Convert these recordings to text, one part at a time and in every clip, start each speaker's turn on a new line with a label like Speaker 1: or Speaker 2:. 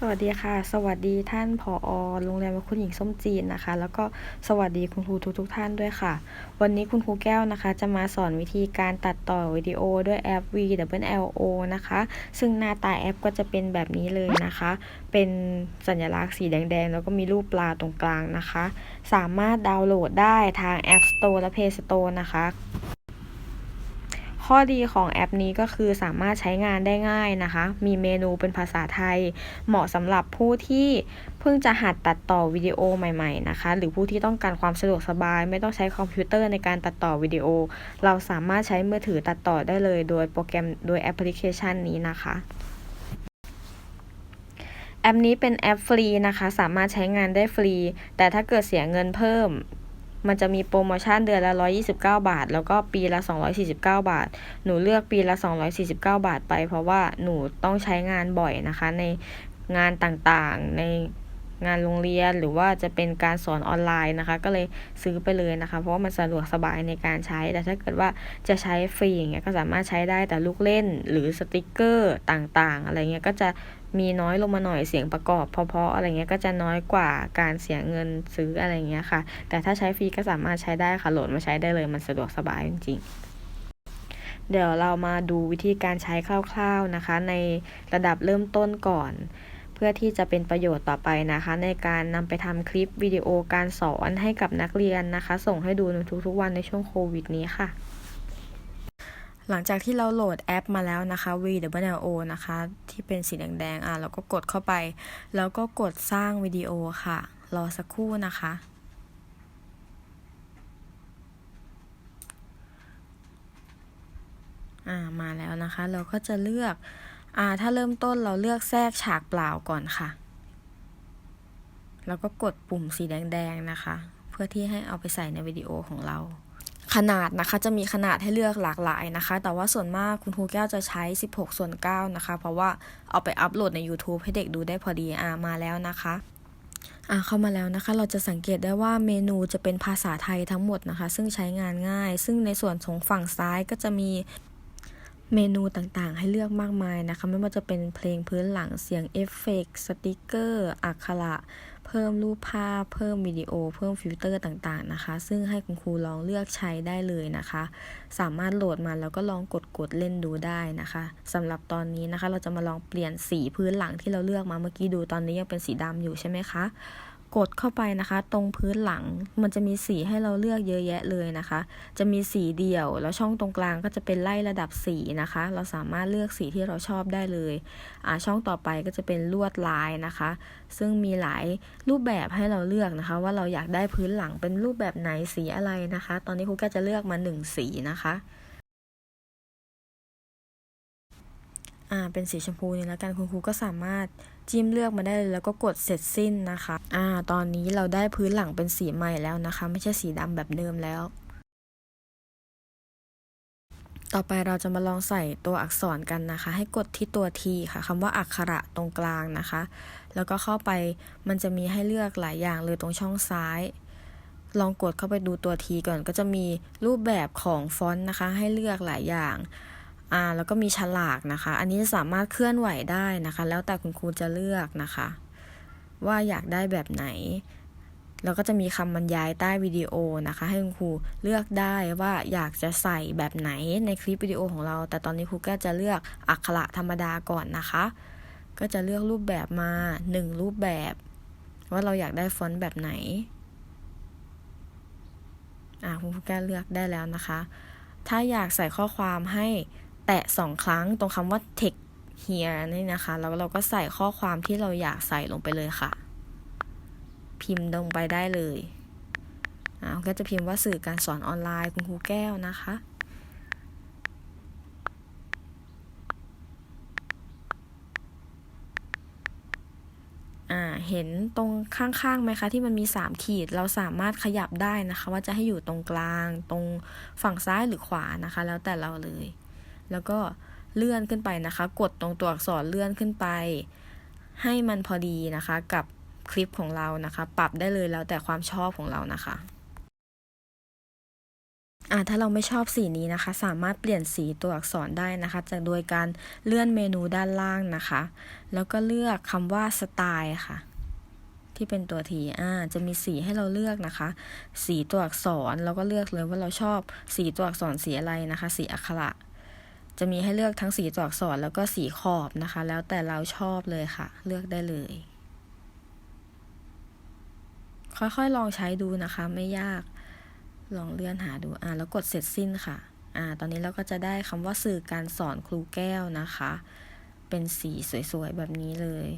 Speaker 1: สวัสดีค่ะ สวัสดีท่านผอโรงเรียนวัดคุณหญิงส้มจีนนะคะ แล้วก็สวัสดีคุณครูทุกๆทท่านด้วยค่ะ วันนี้คุณครูแก้วนะคะ จะมาสอนวิธีการตัดต่อวิดีโอด้วยแอป VWLO นะคะ ซึ่งหน้าตาแอปก็จะเป็นแบบนี้เลยนะคะ เป็นสัญลักษณ์สีแดงๆ แล้วก็มีรูปปลาตรงกลางนะคะ สามารถดาวน์โหลดได้ทาง App Store และ Play Store นะคะ ข้อดีของแอปนี้ก็คือสามารถใช้งานได้ง่ายนะคะ มีเมนูเป็นภาษาไทย เหมาะสำหรับผู้ที่เพิ่งจะหัดตัดต่อวิดีโอใหม่ๆนะคะ หรือผู้ที่ต้องการความสะดวกสบาย ไม่ต้องใช้คอมพิวเตอร์ในการตัดต่อวิดีโอ เราสามารถใช้มือถือตัดต่อได้เลย โดยโปรแกรมโดยแอปพลิเคชันนี้นะคะแอปนี้เป็นแอปฟรีนะคะ สามารถใช้งานได้ฟรี แต่ถ้าเกิดเสียเงินเพิ่ม มันจะมีโปรโมชั่นเดือนละ 129 บาท แล้วก็ปีละ 249 บาท หนูเลือกปีละ 249 บาทไป เพราะว่าหนูต้องใช้งานบ่อยนะคะในงานต่างๆ ใน งานโรงเรียนหรือว่าจะเป็นการสอนออนไลน์นะคะ ก็เลยซื้อไปเลยนะคะ เพราะว่ามันสะดวกสบายในการใช้ แต่ถ้าเกิดว่าจะใช้ฟรีอย่างเงี้ยก็สามารถใช้ได้แต่ลูกเล่นหรือสติกเกอร์ต่างๆ อะไรเงี้ยก็จะมีน้อยลงมาหน่อยเสียงประกอบเพราะๆอะไรเงี้ยก็จะน้อยกว่าการเสียเงินซื้ออะไรเงี้ยค่ะ แต่ถ้าใช้ฟรีก็สามารถใช้ได้ค่ะโหลดมาใช้ได้เลยมันสะดวกสบายจริงๆเดี๋ยวเรามาดูวิธีการใช้คร่าวๆนะคะ ในระดับเริ่มต้นก่อน เพื่อที่จะเป็นประโยชน์ต่อไปนะคะ ในการนำไปทำคลิปวิดีโอการสอนให้กับนักเรียนนะคะ ส่งให้ดูในทุกๆวันในช่วงโควิดนี้ค่ะ หลังจากที่เราโหลดแอปมาแล้วนะคะ VWO นะคะ ที่เป็นสีแดงๆอะเราก็กดเข้าไป แล้วก็กดสร้างวิดีโอค่ะ รอสักครู่นะคะอ่ามาแล้วนะคะ เราก็จะเลือก อ่าถ้าเริ่มต้นเราเลือกแทรกฉากเปล่าก่อนค่ะ แล้วก็กดปุ่มสีแดงๆนะคะ เพื่อที่ให้เอาไปใส่ในวิดีโอของเรา ขนาดนะคะจะมีขนาดให้เลือกหลากหลายนะคะ แต่ว่าส่วนมากคุณครูแก้วจะใช้ 16 ส่วน 9 นะคะ เพราะว่าเอาไปอัปโหลดใน YouTube ให้เด็กดูได้พอดีอ่ามาแล้วนะคะอ่าเข้ามาแล้วนะคะ เราจะสังเกตได้ว่าเมนูจะเป็นภาษาไทยทั้งหมดนะคะ ซึ่งใช้งานง่าย ซึ่งในส่วนของฝั่งซ้ายก็จะมี เมนูต่างๆ ให้เลือกมากมายนะคะ ไม่ว่าจะเป็นเพลงพื้นหลังเสียงเอฟเฟกต์สติกเกอร์อักขระเพิ่มรูปภาพ เพิ่มวิดีโอ เพิ่มฟิลเตอร์ต่างๆนะคะ ซึ่งให้คุณครูลองเลือกใช้ได้เลยนะคะ สามารถโหลดมาแล้วก็ลองกดกดเล่นดูได้นะคะสำหรับตอนนี้นะคะ เราจะมาลองเปลี่ยนสีพื้นหลังที่เราเลือกมาเมื่อกี้ดูตอนนี้ยังเป็นสีดำอยู่ใช่ไหมคะ กดเข้าไปนะคะ ตรงพื้นหลังมันจะมีสีให้เราเลือกเยอะแยะเลยนะคะ จะมีสีเดี่ยวแล้วช่องตรงกลางก็จะเป็นไล่ระดับสีนะคะ เราสามารถเลือกสีที่เราชอบได้เลยอ่าช่องต่อไปก็จะเป็นลวดลายนะคะ ซึ่งมีหลายรูปแบบให้เราเลือกนะคะ ว่าเราอยากได้พื้นหลังเป็นรูปแบบไหนสีอะไรนะคะ ตอนนี้ครูก็จะเลือกมาหนึ่งสีนะคะอ่าเป็นสีชมพูนี่แล้วกันคุณครูก็สามารถ จิ้มเลือกมาได้เลยแล้วก็กดเสร็จสิ้นนะคะ อ่า ตอนนี้เราได้พื้นหลังเป็นสีใหม่แล้วนะคะ ไม่ใช่สีดำแบบเดิมแล้ว ต่อไปเราจะมาลองใส่ตัวอักษรกันนะคะ ให้กดที่ตัว T ค่ะคำว่าอักขระตรงกลางนะคะ แล้วก็เข้าไปมันจะมีให้เลือกหลายอย่างเลยตรงช่องซ้าย ลองกดเข้าไปดูตัว T ก่อนก็จะมีรูปแบบของฟอนต์นะคะ ให้เลือกหลายอย่าง อ่าแล้วก็มีฉลากนะคะ อันนี้สามารถเคลื่อนไหวได้นะคะ แล้วแต่คุณครูจะเลือกนะคะ ว่าอยากได้แบบไหน แล้วก็จะมีคำบรรยายใต้วิดีโอนะคะ ให้คุณครูเลือกได้ว่าอยากจะใส่แบบไหนในคลิปวิดีโอของเรา แต่ตอนนี้ครูก็จะเลือกอักขระธรรมดาก่อนนะคะ ก็จะเลือกรูปแบบมาหนึ่งรูปแบบ ว่าเราอยากได้ฟอนต์แบบไหนอ่าคุณครูก็เลือกได้แล้วนะคะถ้าอยากใส่ข้อความให้ แตะสองครั้งตรงคำว่า text here นี่นะคะ แล้วเราก็ใส่ข้อความที่เราอยากใส่ลงไปเลยค่ะ พิมพ์ลงไปได้เลยอ่าก็จะพิมพ์ว่าสื่อการสอนออนไลน์คุณครูแก้วนะคะอ่าเห็นตรงข้างๆไหมคะที่มันมี 3 ขีดเราสามารถขยับได้นะคะ ว่าจะให้อยู่ตรงกลางตรงฝั่งซ้ายหรือขวานะคะ แล้วแต่เราเลย แล้วก็เลื่อนขึ้นไปนะคะ กดตรงตัวอักษรเลื่อนขึ้นไป ให้มันพอดีนะคะ กับคลิปของเรานะคะ ปรับได้เลยแล้วแต่ความชอบของเรานะคะอ่าถ้าเราไม่ชอบสีนี้นะคะ สามารถเปลี่ยนสีตัวอักษรได้นะคะจากโดยการเลื่อนเมนูด้านล่างนะคะ แล้วก็เลือกคำว่าสไตล์ค่ะ ที่เป็นตัวทีอ่าจะมีสีให้เราเลือกนะคะ สีตัวอักษรเราก็เลือกเลยว่าเราชอบสีตัวอักษรสีอะไรนะคะ สีอักขระ จะมีให้เลือกทั้งสีตัวอักษรแล้วก็สีขอบนะคะ แล้วแต่เราชอบเลยค่ะ เลือกได้เลย ค่อยๆลองใช้ดูนะคะ ไม่ยากลองเลื่อนหาดูอ่าแล้วกดเสร็จสิ้นค่ะอ่าตอนนี้เราก็จะได้คำว่าสื่อการสอนครูแก้วนะคะ เป็นสีสวยๆแบบนี้เลย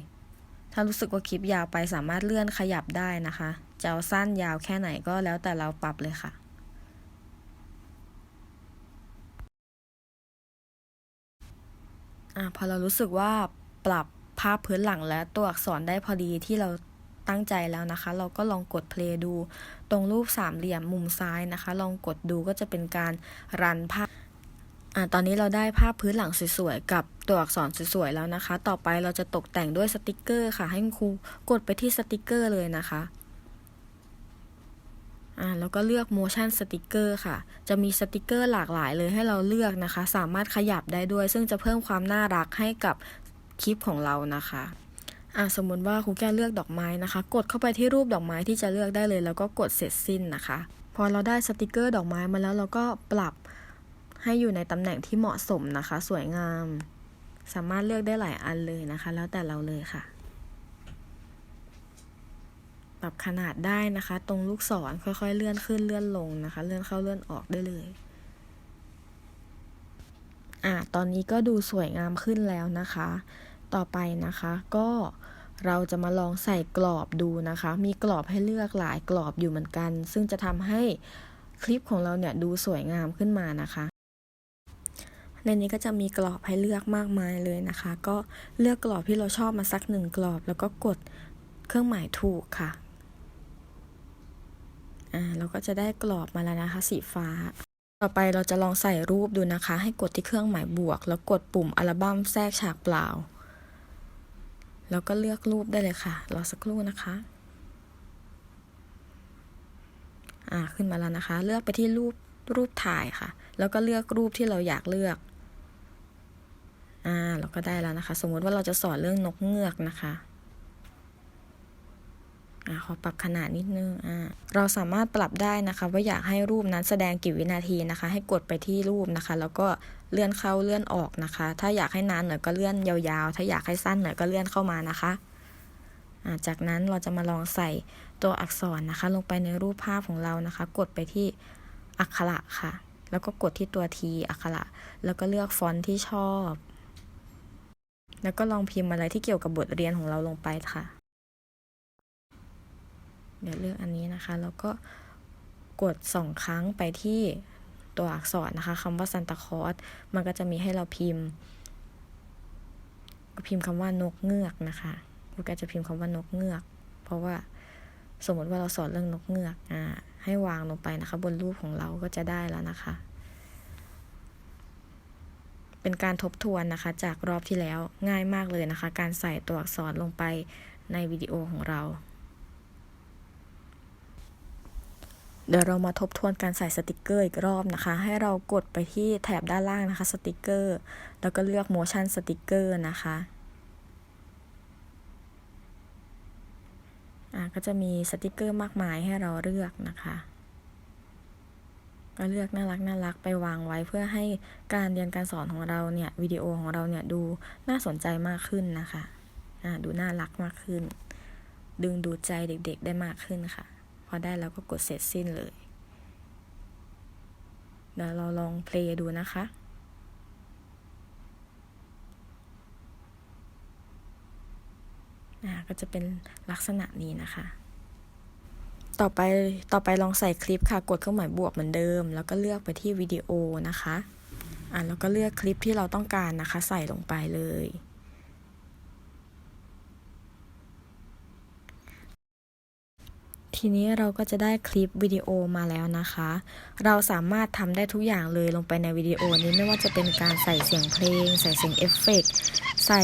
Speaker 1: ถ้ารู้สึกว่าคลิปยาวไปสามารถเลื่อนขยับได้นะคะจะเอาสั้นยาวแค่ไหนก็แล้วแต่เราปรับเลยค่ะ อ่าพอเรารู้สึกว่าปรับภาพพื้นหลังและตัวอักษรได้พอดีที่เราตั้งใจแล้วนะคะ เราก็ลองกดเพลย์ดู ตรงรูปสามเหลี่ยมมุมซ้ายนะคะ ลองกดดูก็จะเป็นการรันภาพอ่าตอนนี้เราได้ภาพพื้นหลังสวยๆ กับตัวอักษรสวยๆ แล้วนะคะ ต่อไปเราจะตกแต่งด้วยสติกเกอร์ค่ะ ให้ครูกดไปที่สติกเกอร์เลยนะคะ อ่าแล้วก็เลือก motion sticker ค่ะ จะมีสติกเกอร์หลากหลายเลยให้เราเลือกนะคะ สามารถขยับได้ด้วย ซึ่งจะเพิ่มความน่ารักให้กับคลิปของเรานะคะอ่าสมมติว่าครูแก้เลือกดอกไม้นะคะ กดเข้าไปที่รูปดอกไม้ที่จะเลือกได้เลย แล้วก็กดเสร็จสิ้นนะคะ พอเราได้สติกเกอร์ดอกไม้มาแล้วเราก็ปรับให้อยู่ในตำแหน่งที่เหมาะสมนะคะ สวยงาม สามารถเลือกได้หลายอันเลยนะคะ แล้วแต่เราเลยค่ะ ปรับขนาดได้นะคะ ตรงลูกศรค่อยๆ เลื่อนขึ้นเลื่อนลงนะคะ เลื่อนเข้าเลื่อนออกได้เลยอะตอนนี้ก็ดูสวยงามขึ้นแล้วนะคะ ต่อไปนะคะก็เราจะมาลองใส่กรอบดูนะคะ มีกรอบให้เลือกหลายกรอบอยู่เหมือนกัน ซึ่งจะทำให้คลิปของเราเนี่ยดูสวยงามขึ้นมานะคะ ในนี้ก็จะมีกรอบให้เลือกมากมายเลยนะคะ ก็เลือกกรอบที่เราชอบมาสักหนึ่งกรอบ แล้วก็กดเครื่องหมายถูกค่ะ อ่าเราก็จะได้กรอบมาแล้วนะคะ สีฟ้า ต่อไปเราจะลองใส่รูปดูนะคะ ให้กดที่เครื่องหมายบวก แล้วกดปุ่มอัลบั้มแทรกฉากเปล่า แล้วก็เลือกรูปได้เลยค่ะ รอสักครู่นะคะอ่าขึ้นมาแล้วนะคะ เลือกไปที่รูปรูปถ่ายค่ะ แล้วก็เลือกรูปที่เราอยากเลือกอ่าเราก็ได้แล้วนะคะ สมมติว่าเราจะสอนเรื่องนกเงือกนะคะ อ่าขอปรับขนาดนิดนึงอ่าเราสามารถปรับได้นะคะ ว่าอยากให้รูปนั้นแสดงกี่วินาทีนะคะ ให้กดไปที่รูปนะคะ แล้วก็เลื่อนเข้าเลื่อนออกนะคะ ถ้าอยากให้นานหน่อยก็เลื่อนยาวๆ ถ้าอยากให้สั้นหน่อยก็เลื่อนเข้ามานะคะอ่าจากนั้นเราจะมาลองใส่ตัวอักษรนะคะ ลงไปในรูปภาพของเรานะคะ กดไปที่อักขระค่ะ แล้วก็กดที่ตัวทีอักขระแล้วก็เลือกฟอนต์ที่ชอบ แล้วก็ลองพิมพ์อะไรที่เกี่ยวกับบทเรียนของเราลงไปค่ะ เดี๋ยวเลือกอันนี้นะคะ แล้วก็กดสองครั้งไปที่ตัวอักษรนะคะคำว่าซันตาคอสมันก็จะมีให้เราพิมพ์ พิมพ์คำว่านกเงือกนะคะครูก็จะพิมพ์คำว่านกเงือก เพราะว่าสมมติว่าเราสอนเรื่องนกเงือกอ่าให้วางลงไปนะคะ บนรูปของเราก็จะได้แล้วนะคะ เป็นการทบทวนนะคะ จากรอบที่แล้วง่ายมากเลยนะคะ การใส่ตัวอักษรลงไปในวิดีโอของเรา เดี๋ยวเรามาทบทวนการใส่สติกเกอร์อีกรอบนะคะ ให้เรากดไปที่แถบด้านล่างนะคะสติกเกอร์ แล้วก็เลือก motion sticker นะคะอ่าก็จะมีสติกเกอร์มากมายให้เราเลือกนะคะ ก็เลือกน่ารักน่ารักไปวางไว้เพื่อให้การเรียนการสอนของเราเนี่ยวิดีโอของเราเนี่ยดูน่าสนใจมากขึ้นนะคะอ่าดูน่ารักมากขึ้น ดึงดูใจเด็กๆได้มากขึ้นค่ะ พอได้แล้วก็กดเสร็จสิ้นเลยเดี๋ยวเราลองเพลย์ดูนะคะอ่าก็จะเป็นลักษณะนี้นะคะ ต่อไปต่อไปลองใส่คลิปค่ะ กดเครื่องหมายบวกเหมือนเดิม แล้วก็เลือกไปที่วิดีโอนะคะ อ่าแล้วก็เลือกคลิปที่เราต้องการนะคะ ใส่ลงไปเลย ทีนี้เราก็จะได้คลิปวิดีโอมาแล้วนะคะ เราสามารถทำได้ทุกอย่างเลยลงไปในวิดีโอนี้ไม่ว่าจะเป็นการใส่เสียงเพลง ใส่เสียงเอฟเฟกต์ใส่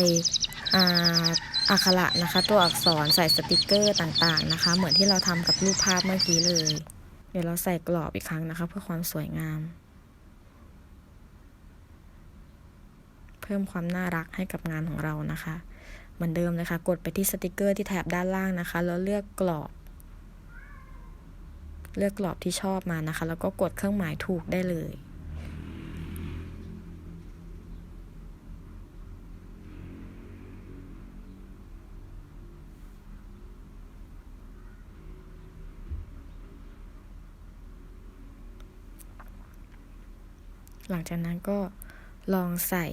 Speaker 1: อักขระนะคะ ตัวอักษรใส่สติกเกอร์ต่างๆนะคะ เหมือนที่เราทำกับรูปภาพเมื่อกี้เลย เดี๋ยวเราใส่กรอบอีกครั้งนะคะ เพื่อความสวยงาม เพิ่มความน่ารักให้กับงานของเรานะคะ เหมือนเดิมเลยค่ะ กดไปที่สติกเกอร์ที่แถบด้านล่างนะคะ แล้วเลือกกรอบ เลือกกรอบที่ชอบมานะคะ แล้วก็กดเครื่องหมายถูกได้เลย หลังจากนั้นก็ลองใส่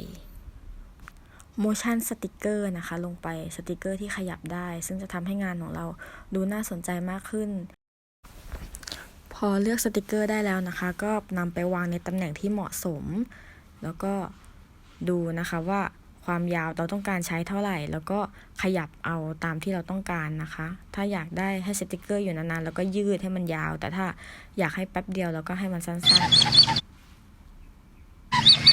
Speaker 1: motion sticker นะคะ ลงไปสติกเกอร์ที่ขยับได้ ซึ่งจะทำให้งานของเราดูน่าสนใจมากขึ้น อเลือกสติกเกอร์ได้แล้วนะคะ ก็นำไปวางในตำแหน่งที่เหมาะสม แล้วก็ดูนะคะว่าความยาวเราต้องการใช้เท่าไหร่ แล้วก็ขยับเอาตามที่เราต้องการนะคะ ถ้าอยากได้ให้สติกเกอร์อยู่นานๆ แล้วก็ยืดให้มันยาว แต่ถ้าอยากให้แป๊บเดียวแล้วก็ให้มันสั้นๆ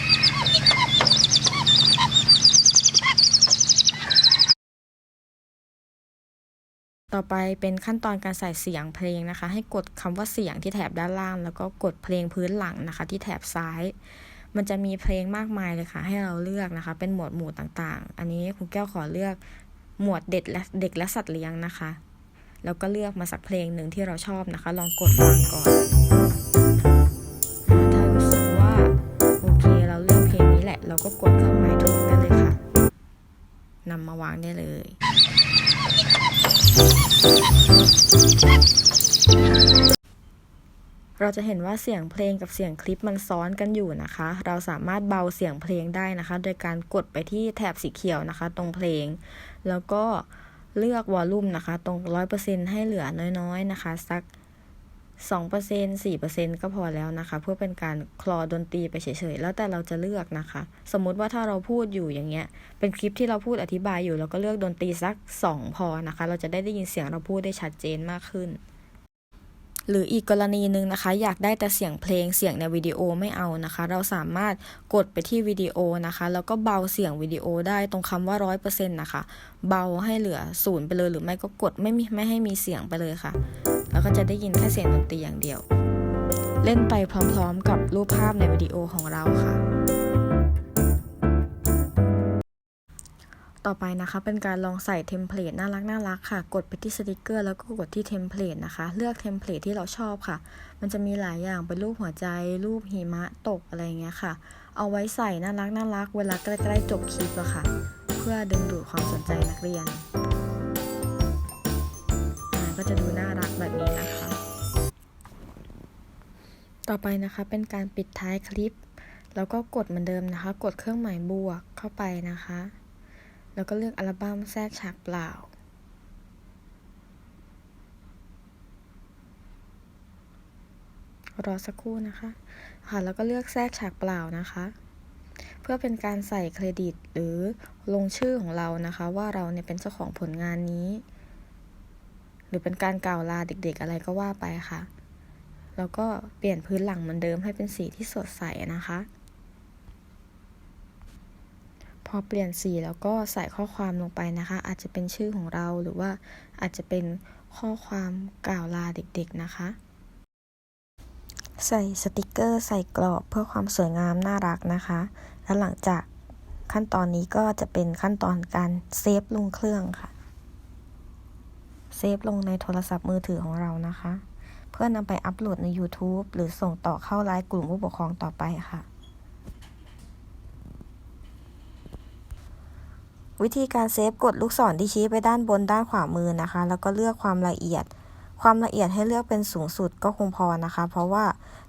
Speaker 1: ต่อไปเป็นขั้นตอนการใส่เสียงเพลงนะคะ ให้กดคำว่าเสียงที่แถบด้านล่าง แล้วก็กดเพลงพื้นหลังนะคะ ที่แถบซ้าย มันจะมีเพลงมากมายเลยค่ะ ให้เราเลือกนะคะ เป็นหมวดหมู่ต่างๆ อันนี้คุณแก้วขอเลือกหมวดเด็กและเด็กและสัตว์เลี้ยงนะคะ แล้วก็เลือกมาสักเพลงหนึ่งที่เราชอบนะคะ ลองกดฟังก่อนถ้ารู้สึกว่าโอเคเราเลือกเพลงนี้แหละ เราก็กดเครื่องหมายถูกได้เลยค่ะนำมาวางได้เลย เราจะเห็นว่าเสียงเพลงกับเสียงคลิปมันซ้อนกันอยู่นะคะ เราสามารถเบาเสียงเพลงได้นะคะ โดยการกดไปที่แถบสีเขียวนะคะ ตรงเพลง แล้วก็เลือกวอลลุ่มนะคะ ตรง 100%ให้เหลือน้อยๆนะคะ สัก 2% 4%ก็พอแล้วนะคะ เพื่อเป็นการคลอดนตรีไปเฉยๆ แล้วแต่เราจะเลือกนะคะ สมมุติว่าถ้าเราพูดอยู่อย่างเงี้ย เป็นคลิปที่เราพูดอธิบายอยู่เราก็เลือกดนตรีสัก 2 พอนะคะ เราจะได้ได้ยินเสียงเราพูดได้ชัดเจนมากขึ้น หรืออีกกรณีหนึ่งนะคะ อยากได้แต่เสียงเพลงเสียงในวิดีโอไม่เอานะคะ เราสามารถกดไปที่วิดีโอนะคะ แล้วก็เบาเสียงวิดีโอได้ตรงคำว่าร้อยเปอร์เซ็นต์นะคะ เบาให้เหลือศูนย์ไปเลยหรือไม่ก็กดไม่มีไม่ให้มีเสียงไปเลยค่ะ แล้วก็จะได้ยินแค่เสียงดนตรีอย่างเดียว เล่นไปพร้อมๆ กับรูปภาพในวิดีโอของเราค่ะ ต่อไปนะคะเป็นการลองใส่เทมเพลตน่ารักน่ารักค่ะ กดไปที่สติกเกอร์แล้วก็กดที่เทมเพลตนะคะ เลือกเทมเพลตที่เราชอบค่ะ มันจะมีหลายอย่างเป็นรูปหัวใจ รูปหิมะตกอะไรเงี้ยค่ะ เอาไว้ใส่น่ารักน่ารักเวลาใกล้ๆจบคลิปอะค่ะ เพื่อดึงดูดความสนใจนักเรียน ก็จะดูน่ารักแบบนี้นะคะ ต่อไปนะคะเป็นการปิดท้ายคลิป แล้วก็กดเหมือนเดิมนะคะ กดเครื่องหมายบวกเข้าไปนะคะ แล้วก็เลือกอัลบั้มแทรกฉากเปล่ารอสักครู่นะคะ ค่ะ แล้วก็เลือกแทรกฉากเปล่านะคะ เพื่อเป็นการใส่เครดิตหรือลงชื่อของเรานะคะ ว่าเราเนี่ยเป็นเจ้าของผลงานนี้ หรือเป็นการกล่าวลาเด็กๆอะไรก็ว่าไปค่ะ แล้วก็เปลี่ยนพื้นหลังเหมือนเดิมให้เป็นสีที่สดใสนะคะ พอเปลี่ยนสีแล้วก็ใส่ข้อความลงไปนะคะ อาจจะเป็นชื่อของเราหรือว่าอาจจะเป็นข้อความกล่าวลาเด็กๆนะคะ ใส่สติกเกอร์ใส่กรอบเพื่อความสวยงามน่ารักนะคะ แล้วหลังจากขั้นตอนนี้ก็จะเป็นขั้นตอนการเซฟลงเครื่องค่ะ เซฟลงในโทรศัพท์มือถือของเรานะคะ เพื่อนำไปอัปโหลดใน YouTube หรือส่งต่อเข้าไลน์กลุ่มผู้ปกครองต่อไปค่ะ วิธีการเซฟกดลูกศรที่ชี้ไปด้านบนด้านขวามือนะคะ แล้วก็เลือกความละเอียด ความละเอียดให้เลือกเป็นสูงสุดก็คงพอนะคะ เพราะว่า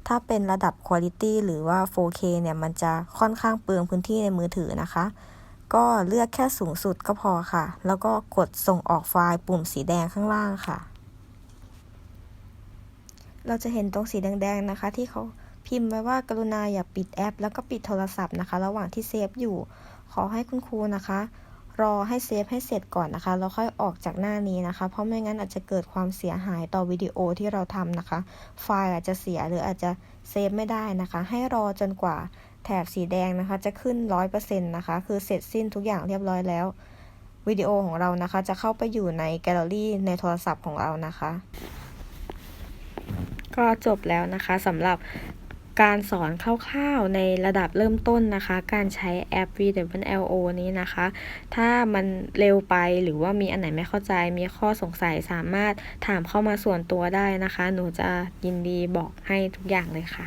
Speaker 1: ถ้าเป็นระดับ Quality หรือว่า 4K เนี่ยมันจะค่อนข้างเปลืองพื้นที่ในมือถือนะคะ ก็เลือกแค่สูงสุดก็พอค่ะ แล้วก็กดส่งออกไฟล์ปุ่มสีแดงข้างล่างค่ะ เราจะเห็นตรงสีแดงๆนะคะ ที่เขาพิมพ์ไว้ว่ากรุณาอย่าปิดแอป แล้วก็ปิดโทรศัพท์นะคะ ระหว่างที่เซฟอยู่ ขอให้คุณครูนะคะ รอให้เซฟให้เสร็จก่อนนะคะ แล้วค่อยออกจากหน้านี้นะคะ เพราะไม่งั้นอาจจะเกิดความเสียหายต่อวิดีโอที่เราทำนะคะ ไฟล์อาจจะเสียหรืออาจจะเซฟไม่ได้นะคะ ให้รอจนกว่า แถบสีแดงนะคะ จะขึ้น 100%นะคะ คือเสร็จสิ้นทุกอย่างเรียบร้อยแล้ว วิดีโอของเรานะคะ จะเข้าไปอยู่ในแกลเลอรี่ในโทรศัพท์ของเรานะคะ ก็จบแล้วนะคะสำหรับ การสอนคร่าวๆในระดับเริ่มต้นนะคะ การใช้แอป VWLO นี้นะคะ ถ้ามันเร็วไปหรือว่ามีอันไหนไม่เข้าใจ มีข้อสงสัยสามารถถามเข้ามาส่วนตัวได้นะคะ หนูจะยินดีบอกให้ทุกอย่างเลยค่ะ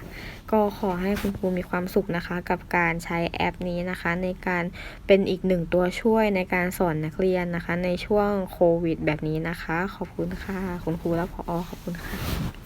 Speaker 1: ก็ขอให้คุณครูมีความสุขนะคะ กับการใช้แอปนี้นะคะ ในการเป็นอีกหนึ่งตัวช่วยในการสอนนักเรียนนะคะ ในช่วงโควิด แบบนี้นะคะ ขอบคุณค่ะ คุณครูและพอขอบคุณค่ะ